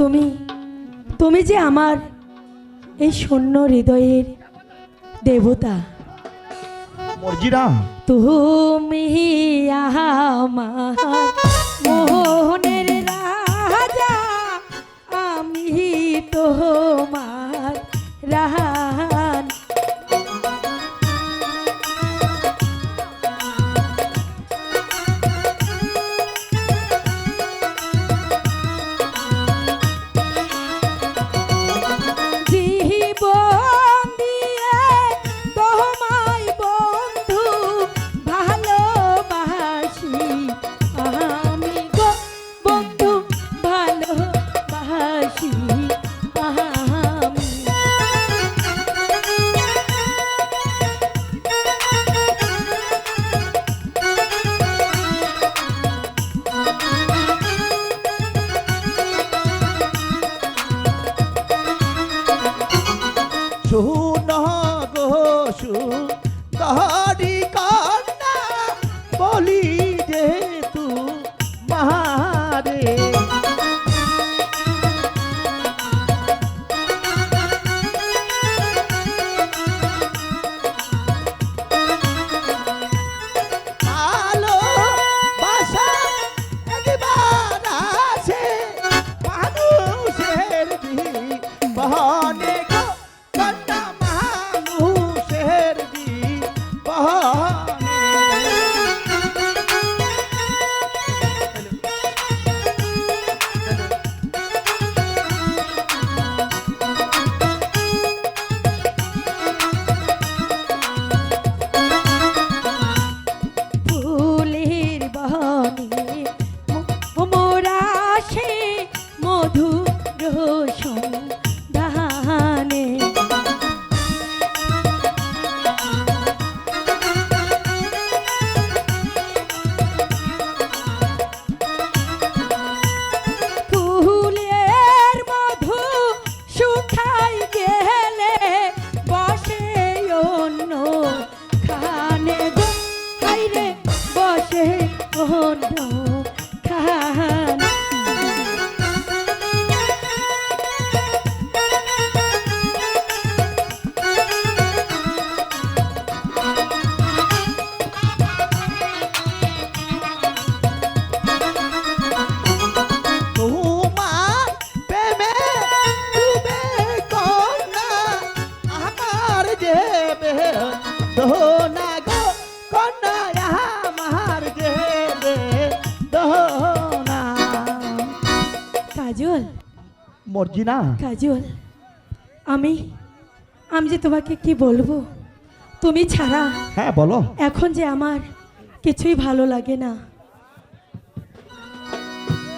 তুমি তুমি যে আমার এই শূন্য হৃদয়ের দেবতা। মর্জিনা তুমি আমার মোহনের রাজা আমি তোমার রাহান শুন গো সুন্দরী কন্যা বলি যে তু মারে সন্ধানে ফুলের মধু শুকাই গেলে বসে অন্য খানে। গো হাইরে বসে অন্য মর্জিনা। কাজল আমি আমি যে তোমাকে কি বলব? তুমি ছাড়া। হ্যাঁ বলো। এখন যে আমার কিছুই ভালো লাগে না।